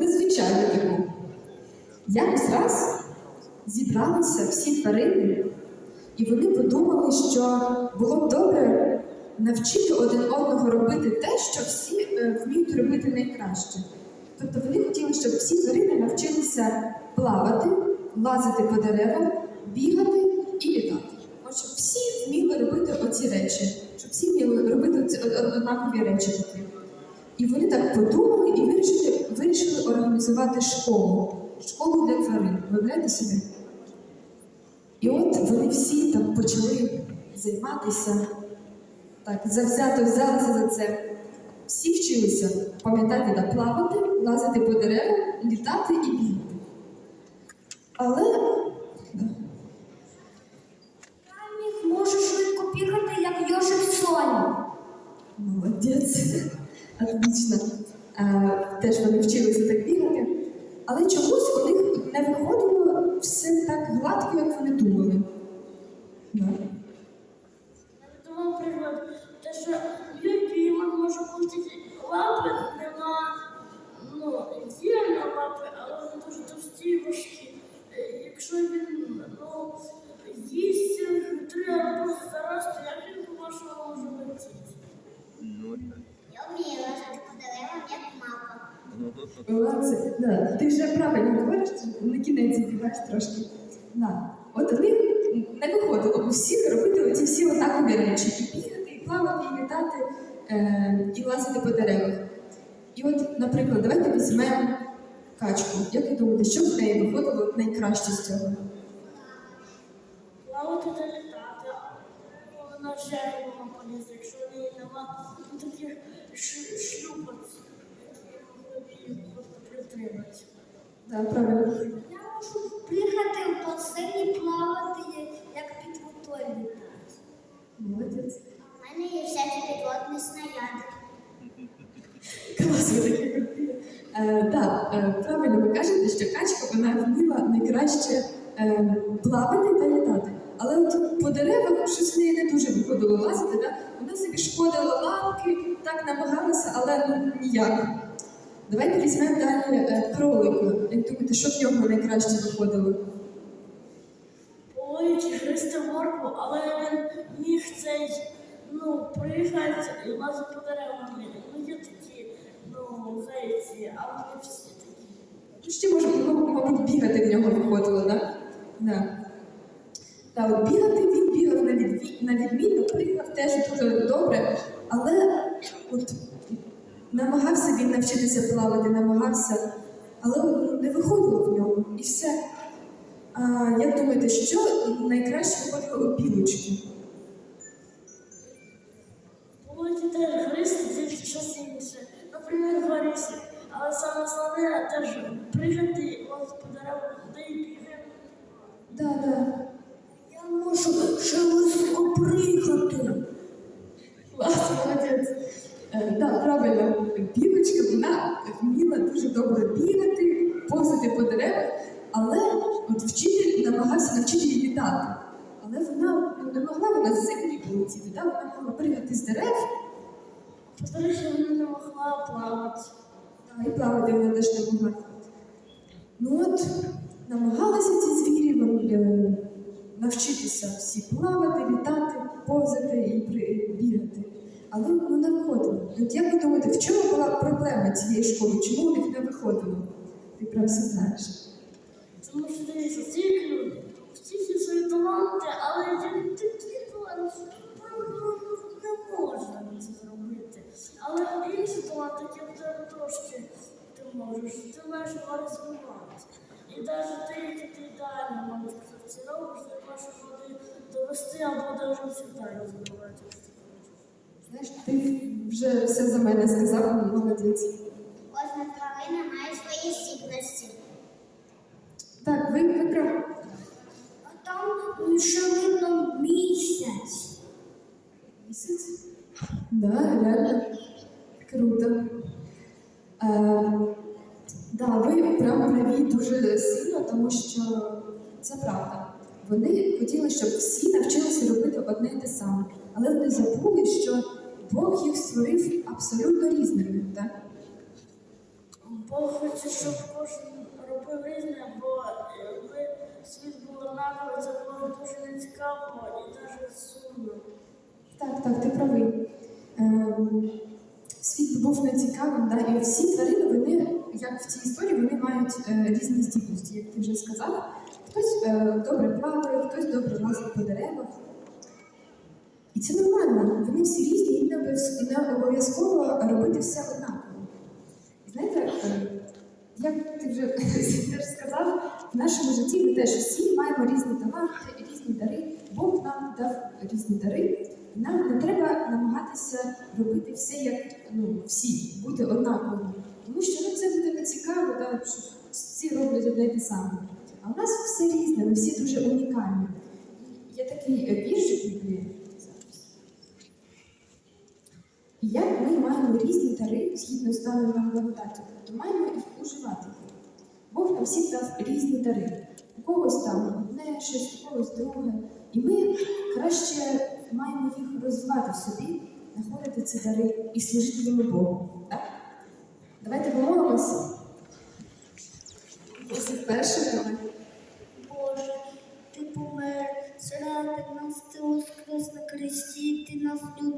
незвичайну таку. Якось раз зібралися всі тварини, і вони подумали, що було б добре навчити один одного робити те, що всі е, вміють робити найкраще. Тобто вони хотіли, щоб всі тварини навчилися плавати, лазити по деревам, бігати і літати. Щоб всі вміли робити оці речі, щоб всі вміли робити оці од- однакові речі. І вони так подумали і вирішили організувати школу. Школу для тварин. Виявляєте собі? І от вони всі там почали займатися, так, завзято взялися за це. Всі вчилися пам'ятати та плавати, лазити по деревам, літати і бігати. Але да, Я можу швидко бігати, як Йошик Соня. молодець, отлично. Е, теж вони вчилися. Але чомусь у них не виходило все так гладко, як вони думали. Да. Я думав, приклад, те, що Юпімок може бути лапи, нема, ну, є на лапи, але вони дуже товсті і важкі. Е, Якщо він, ну, їсть три арбузи за раз, то як він по-вашому може летіти? Я вмію лежати по деревам, як мапа. Молодці. Да. Ти вже правильно говориш, на кінець забігаєш трошки. Да. От у них не виходило у всіх робити оці всі однакові речі. І бігати, і плавати, і літати, е, і лазити по деревах. І от, наприклад, давайте візьмемо качку. Як ви думаєте, що в неї виходило найкраще з цього? Плавати та літати, вона вже вона полізе, якщо в неї нема таких ш- шлюпаць, які могли б її просто притримати. Да, правильно. Я можу бігати в басейні, плавати, як під водою літати. Молодець. У мене є всякі підводні снаряди. Клас, ви такі круті. Е, да, е, правильно ви кажете, що качка вона вміла найкраще е, плавати та літати. Але от по деревах щось в неї не дуже виходило лазити. Да? Вона собі шкодила лапки, так намагалася, але ну, ніяк. Давайте візьмемо далі е, кролику. Як думаєте, що в нього найкраще виходило? Половить гристи моркву, але він міг цей, ну, приїхати і лазити по деревам. Ну, є такі, ну, зайці, але не всі такі. Ну, Ще може, ну, мабуть, бігати в нього виходило, да? Да. Та от бігати він бігав на, відмінно, пригав теж дуже добре, але от намагався він навчитися плавати, намагався, але ну, не виходило в нього і все. А, як думаєте, що найкраще виходило у білочки? Половить теж гристи, тільки щось інше. Наприклад, горісі. Але саме основне теж пригати, лазити по де і бігає. Да, да. Я можу швидко пригати. Клас, молодець. Е, да, правильно, білочка вона вміла дуже добре бігати, повзати по деревах, але от вчитель намагався навчити її літати. Але вона не могла вона з землі полетіти, да? вона могла пригати з дерев, По-перше, вона не могла плавати. да, і плавати вона теж не могла. Ну от намагалися ці звірі е, навчитися всі плавати, літати, повзати і бігати. Але ну, не виходило. От як ви думаєте, в чому була проблема цієї школи? Чому у них не виходило? Ти прям все знаєш. Тому що дивіться, ці люди, всі свої таланти, але такі таланти, не можна це зробити. Але інші таланти, які в тебе трошки ти можеш, ти маєш розвивати. І навіть ти, які ти ідеально можеш це робиш, ти можеш довести або навіть завжди розвивати. Знаєш, ти вже все за мене сказав, молодець. Кожна тварина має свої здібності. Так, ви, ви прям А там видно місяць. місяць? Да, реально. Круто. Е, да, ви прям праві дуже сильно, тому що це правда. Вони хотіли, щоб всі навчилися робити одне і те саме, але вони забули, що Бог їх створив абсолютно різними. Так? Бог хоче, щоб кожен робив різне, бо якби світ був однаковий, це було дуже нецікаво і навіть сумно. Так, так, ти правий. Ем, світ був нецікавим, да? і всі тварини, вони, як в цій історії, вони мають е, різні здібності, як ти вже сказав. Хтось е, добре плаває, хтось добре лазить по деревах. І це нормально, вони всі різні, і не обов'язково робити все однаково. Знаєте, е, як ти вже теж сказав, в нашому житті ми теж всі маємо різні таланти, різні дари. Бог нам дав різні дари. Нам не треба намагатися робити все як ну, всі, бути однаковими. Тому що ну, це буде нецікаво, да, що всі роблять одне те саме. А у нас все різне, ми всі дуже унікальні. Є такий е, віршик в І як ми маємо різні дари згідно з даною нам благодаттю, то маємо їх уживати. Бог нам всім дав різні дари. У когось там одне щось, у когось друге. І ми краще маємо їх розвивати собі, знаходити ці дари і служити їм Богу. Так? Давайте помолимося. Ось перше, давай.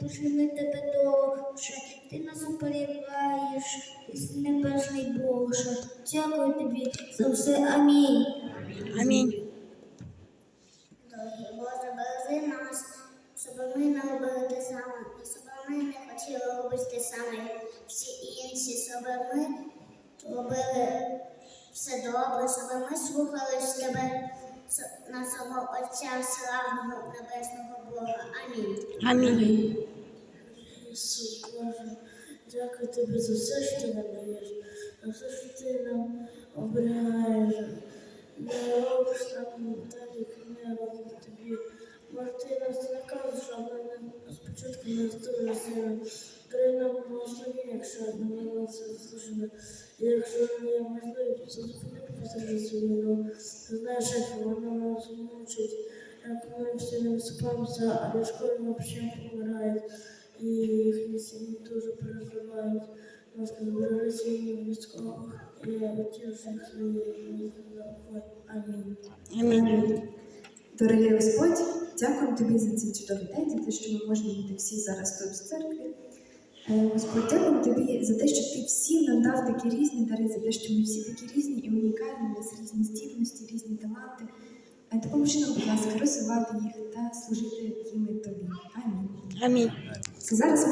Нас ми тебе дуже, ти нас оберігаєш, із небесний Боже. Дякую тобі за все. Амінь. Амінь. Дорогі Боже, бережи нас, щоб ми не робили те саме, і щоб ми не хотіли робити те саме, як всі інші, щоб ми робили все добре, щоб ми слухались тебе, нашого Отця славного небесного Бога. Амінь. Амінь. Ісус, Боже, дякую тобі за все, що ти нам даєш, за все, що ти нам оберігаєш. Не робиш нам так, як ми робимо тобі. Може, ти нас не кажеш, а ми спочатку не дуже сильно. Дай нам благословення, якщо ми це заслужили. І якщо не є можливість, то зупини просто свою. Ти знаєш, як вона нас мучить, як ми всі не висипаємося, а військові взагалі помирають. І їхні сім'ї дуже переживають. Сім'ї військових і своєю Амінь. Амінь. Дорогий Господь, дякую тобі за цей чудовий день, за те, що ми можемо бути всі зараз тут в церкві. Е, Господь, дякую тобі за те, що ти всім нам дав такі різні дари, за те, що ми всі такі різні і унікальні, у нас різні здібності, різні таланти. Допоможи нам, будь ласка, розвивати їх та служити їм тобі. Амінь. Амінь. Зараз ми